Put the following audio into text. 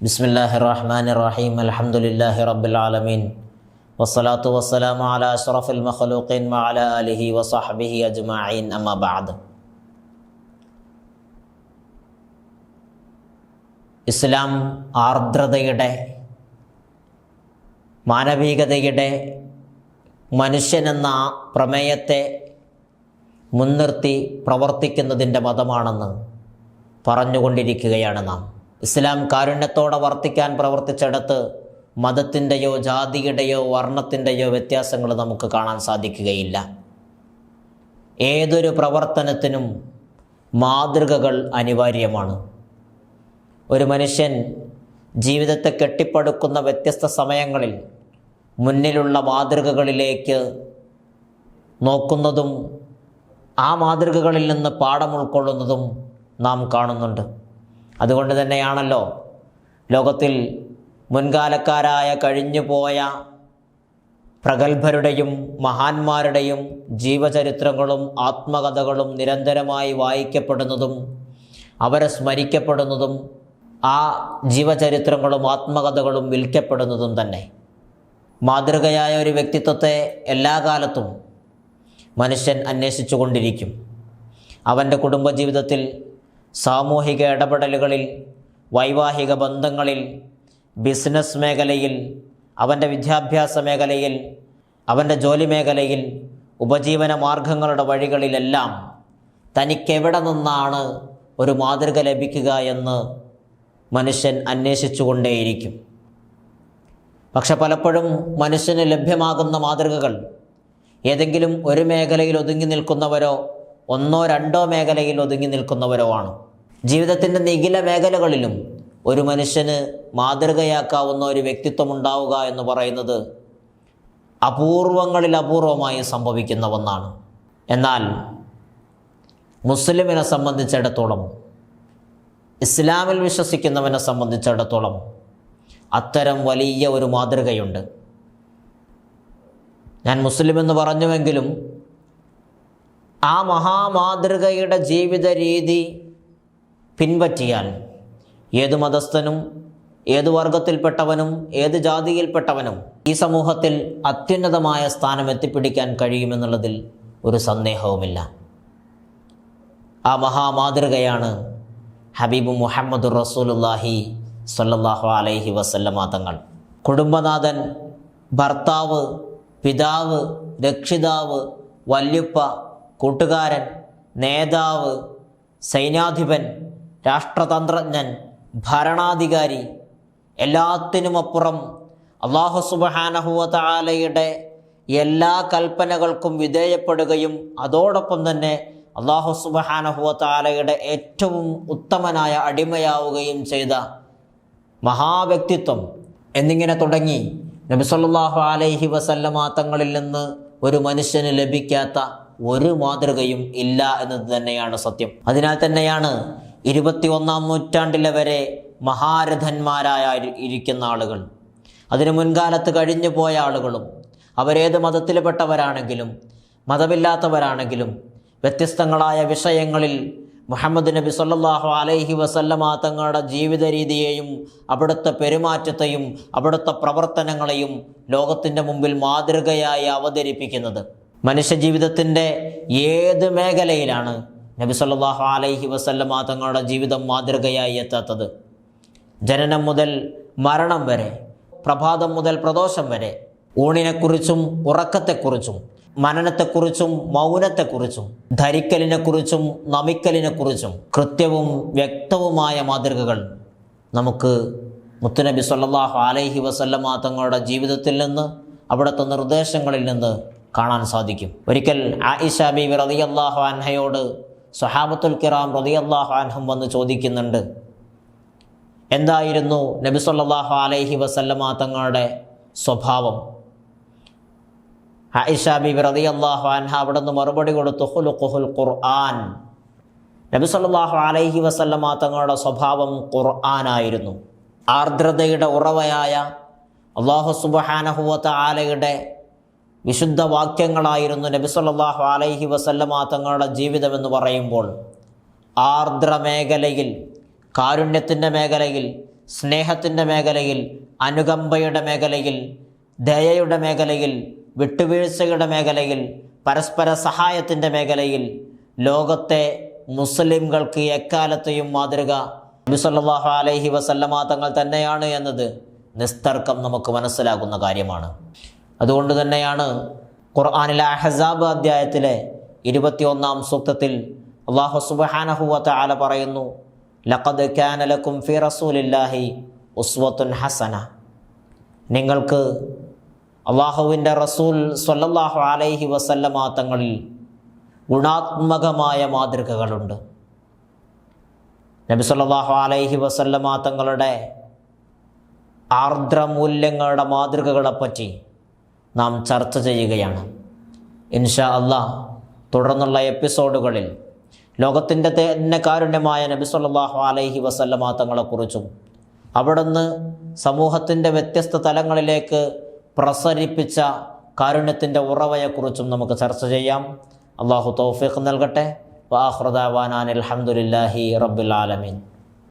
ബിസ്മില്ലാഹി റഹ്മാൻ റഹീം അലഹമുല്ലാഹി റബ്ബുലാലമീൻ വസ്സലാത്തു വസ്സലാം അല അഷ്റഫുൽ മഖലൂഖീൻ അല അലിഹി വസഹബിഹി അജ്മഈൻ. അമ്മബാദ് ഇസ്ലാം ആർദ്രതയുടെ മാനവികതയുടെ മനുഷ്യനെന്ന പ്രമേയത്തെ മുൻനിർത്തി പ്രവർത്തിക്കുന്നതിന്റെ മതമാണെന്ന് പറഞ്ഞുകൊണ്ടിരിക്കുകയാണ് നാം. ഇസ്ലാം കാരുണ്യത്തോടെ വർത്തിക്കാൻ പ്രവർത്തിച്ചെടുത്ത് മതത്തിന്റെയോ ജാതിയുടെയോ വർണത്തിന്റെയോ വ്യത്യാസങ്ങൾ നമുക്ക് കാണാൻ സാധിക്കുകയില്ല. ഏതൊരു പ്രവർത്തനത്തിനും മാതൃകകൾ അനിവാര്യമാണ്. ഒരു മനുഷ്യൻ ജീവിതത്തെ കെട്ടിപ്പടുക്കുന്ന വ്യത്യസ്ത സമയങ്ങളിൽ മുന്നിലുള്ള മാതൃകകളിലേക്ക് നോക്കുന്നതും ആ മാതൃകകളിൽ നിന്ന് പാഠം ഉൾക്കൊള്ളുന്നതും നാം കാണുന്നുണ്ട്. അതുകൊണ്ട് തന്നെയാണല്ലോ ലോകത്തിൽ മുൻകാലക്കാരായ കഴിഞ്ഞുപോയ പ്രഗത്ഭരുടെയും മഹാന്മാരുടെയും ജീവചരിത്രങ്ങളും ആത്മകഥകളും നിരന്തരമായി വായിക്കപ്പെടുന്നതും അവരെ സ്മരിക്കപ്പെടുന്നതും ആ ജീവചരിത്രങ്ങളും ആത്മകഥകളും വിൽക്കപ്പെടുന്നതും തന്നെ. മാതൃകയായ ഒരു വ്യക്തിത്വത്തെ എല്ലാ കാലത്തും മനുഷ്യൻ അന്വേഷിച്ചു കൊണ്ടിരിക്കും അവന്റെ കുടുംബജീവിതത്തിൽ സാമൂഹിക ഇടപെടലുകളിൽ വൈവാഹിക ബന്ധങ്ങളിൽ ബിസിനസ് മേഖലയിൽ അവന്റെ വിദ്യാഭ്യാസ മേഖലയിൽ അവന്റെ ജോലി മേഖലയിൽ ഉപജീവന മാർഗങ്ങളുടെ വഴികളിലെല്ലാം തനിക്കെവിടെ നിന്നാണ് ഒരു മാതൃക ലഭിക്കുക എന്ന് മനുഷ്യൻ അന്വേഷിച്ചുകൊണ്ടേയിരിക്കും. പക്ഷെ പലപ്പോഴും മനുഷ്യന് ലഭ്യമാകുന്ന മാതൃകകൾ ഏതെങ്കിലും ഒരു മേഖലയിൽ ഒതുങ്ങി നിൽക്കുന്നവരോ ഒന്നോ രണ്ടോ മേഖലയിൽ ഒതുങ്ങി നിൽക്കുന്നവരോ ആണ്. ജീവിതത്തിന്റെ നിഖില മേഖലകളിലും ഒരു മനുഷ്യന് മാതൃകയാക്കാവുന്ന ഒരു വ്യക്തിത്വം ഉണ്ടാവുക എന്ന് പറയുന്നത് അപൂർവങ്ങളിൽ അപൂർവമായി സംഭവിക്കുന്ന ഒന്നാണ്. എന്നാൽ മുസ്ലിമിനെ സംബന്ധിച്ചിടത്തോളം ഇസ്ലാമിൽ വിശ്വസിക്കുന്നവനെ സംബന്ധിച്ചിടത്തോളം അത്തരം വലിയ ഒരു മാതൃകയുണ്ട്. ഞാൻ മുസ്ലിം എന്ന് പറഞ്ഞുവെങ്കിലും ആ മഹാമാതൃകയുടെ ജീവിത രീതി പിൻപറ്റിയാൽ ഏത് മതസ്ഥനും ഏത് വർഗത്തിൽപ്പെട്ടവനും ഏത് ജാതിയിൽപ്പെട്ടവനും ഈ സമൂഹത്തിൽ അത്യുന്നതമായ സ്ഥാനം എത്തിപ്പിടിക്കാൻ കഴിയുമെന്നുള്ളതിൽ ഒരു സന്ദേഹവുമില്ല. ആ മഹാമാതൃകയാണ് ഹബീബ് മുഹമ്മദ് റസൂലുല്ലാഹി സല്ലാഹു അലൈഹി വസല്ലമ തങ്ങൾ. കുടുംബനാഥൻ ഭർത്താവ് പിതാവ് രക്ഷിതാവ് വല്യുപ്പ കൂട്ടുകാരൻ നേതാവ് സൈന്യാധിപൻ രാഷ്ട്രതന്ത്രജ്ഞൻ ഭരണാധികാരി എല്ലാത്തിനുമപ്പുറം അള്ളാഹു സുബഹാനഹുവലയുടെ എല്ലാ കൽപ്പനകൾക്കും വിധേയപ്പെടുകയും അതോടൊപ്പം തന്നെ അള്ളാഹു സുബഹാനഹുവലയുടെ ഏറ്റവും ഉത്തമനായ അടിമയാവുകയും ചെയ്ത മഹാവ്യക്തിത്വം എന്നിങ്ങനെ തുടങ്ങി നബിസല്ലാഹു അലൈഹി വസല്ലമ തങ്ങളിൽ നിന്ന് ഒരു മനുഷ്യന് ലഭിക്കാത്ത ഒരു മാതൃകയും ഇല്ല എന്നത് തന്നെയാണ് സത്യം. അതിനാൽ തന്നെയാണ് ഇരുപത്തി ഒന്നാം നൂറ്റാണ്ടിലെ വരെ മഹാരഥന്മാരായ ഇരിക്കുന്ന ആളുകൾ. അതിനു മുൻകാലത്ത് കഴിഞ്ഞു പോയ ആളുകളും അവരേത് മതത്തിൽപ്പെട്ടവരാണെങ്കിലും മതമില്ലാത്തവരാണെങ്കിലും വ്യത്യസ്തങ്ങളായ വിഷയങ്ങളിൽ മുഹമ്മദ് നബി സല്ലാഹു അലൈഹി വസല്ലമ തങ്ങളുടെ ജീവിത രീതിയെയും അവിടുത്തെ പെരുമാറ്റത്തെയും അവിടുത്തെ പ്രവർത്തനങ്ങളെയും ലോകത്തിന്റെ മുമ്പിൽ മാതൃകയായി അവതരിപ്പിക്കുന്നത്. മനുഷ്യജീവിതത്തിന്റെ ഏത് മേഖലയിലാണ് നബി സല്ലാഹു അലൈഹി വസല്ലമ തങ്ങളുടെ ജീവിതം മാതൃകയായി എത്താത്തത്. ജനനം മുതൽ മരണം വരെ പ്രഭാതം മുതൽ പ്രദോഷം വരെ ഊണിനെക്കുറിച്ചും ഉറക്കത്തെക്കുറിച്ചും മനനത്തെക്കുറിച്ചും മൗനത്തെക്കുറിച്ചും ധരിക്കലിനെക്കുറിച്ചും നമിക്കലിനെക്കുറിച്ചും കൃത്യവും വ്യക്തവുമായ മാതൃകകൾ നമുക്ക് മുത്തുനബി സല്ലാഹു അലൈഹി വസല്ലമ തങ്ങളുടെ ജീവിതത്തിൽ നിന്ന് അവിടുത്തെ നിർദ്ദേശങ്ങളിൽ നിന്ന് കാണാൻ സാധിക്കും. ഒരിക്കൽ ആയിഷ ബീബി റതിയല്ലാഹു അൻഹയോട് സഹാബത്തുൽ കിറാം റതിയല്ലാഹു അൻഹും വന്ന് ചോദിക്കുന്നുണ്ട് എന്തായിരുന്നു നബി സല്ലാഹു അലൈഹി വസല്ലമ തങ്ങളുടെ സ്വഭാവം? ആയിഷ റതി റതിയല്ലാഹു അൻഹ അവിടെ നിന്ന് മറുപടി കൊടുത്തു ഹുലുഖുൽ ഖുർആൻ. നബി സല്ലാഹു അലൈഹി വസല്ലമ തങ്ങളുടെ സ്വഭാവം ഖുർആനായിരുന്നു. ആർദ്രതയുടെ ഉറവയായ അള്ളാഹു സുബഹാനഹുവത്ത ആലയുടെ വിശുദ്ധ വാക്യങ്ങളായിരുന്നു നബി സല്ലാഹു അലൈഹി വസല്ലമ തങ്ങളുടെ ജീവിതമെന്ന് പറയുമ്പോൾ ആർദ്ര മേഖലയിൽ കാരുണ്യത്തിന്റെ മേഖലയിൽ സ്നേഹത്തിന്റെ മേഖലയിൽ അനുകമ്പയുടെ മേഖലയിൽ ദയയുടെ മേഖലയിൽ വിട്ടുവീഴ്ചയുടെ മേഖലയിൽ പരസ്പര സഹായത്തിന്റെ മേഖലയിൽ ലോകത്തെ മുസ്ലിംകൾക്ക് എക്കാലത്തെയും മാതൃക നബി സല്ലല്ലാഹു അലൈഹി വസല്ലമ തങ്ങൾ തന്നെയാണ് എന്നത് നിസ്തർക്കം നമുക്ക് മനസ്സിലാകുന്ന കാര്യമാണ്. അതുകൊണ്ട് തന്നെയാണ് ഖുർആാനിലെ അഹസാബ് അധ്യായത്തിലെ ഇരുപത്തിയൊന്നാം സൂക്തത്തിൽ അള്ളാഹു സുബഹാനഹുവത്ത ആല പറയുന്നു ലഖദ് കാനലക്കും ഫി റസൂലില്ലാഹി ഉസ്വത്തുൻ ഹസന. നിങ്ങൾക്ക് അള്ളാഹുവിന്റെ റസൂൽ സ്വല്ലല്ലാഹു അലൈഹി വസല്ലമ തങ്ങളിൽ ഗുണാത്മകമായ മാതൃകകളുണ്ട്. നബി സല്ലല്ലാഹു അലൈഹി വസല്ലമ തങ്ങളുടെ ആർദ്രമൂല്യങ്ങളുടെ മാതൃകകളെപ്പറ്റി നാം ചർച്ച ചെയ്യുകയാണ്. ഇൻഷാ അള്ളാഹ് തുടർന്നുള്ള എപ്പിസോഡുകളിൽ ലോകത്തിന്റെ തന്നെ കാരുണ്യമായ നബി സല്ലല്ലാഹു അലൈഹി വസല്ലമ തങ്ങളെക്കുറിച്ചും അവിടുന്ന് സമൂഹത്തിന്റെ വ്യത്യസ്ത തലങ്ങളിലേക്ക് പ്രസരിപ്പിച്ച കാരുണ്യത്തിന്റെ ഉറവയെക്കുറിച്ചും നമുക്ക് ചർച്ച ചെയ്യാം. അള്ളാഹു തൗഫീഖ് നൽകട്ടെ. വാഹൃദാവാനാൻ അലഹമുല്ലാഹി റബ്ബുൽ ആലമീൻ.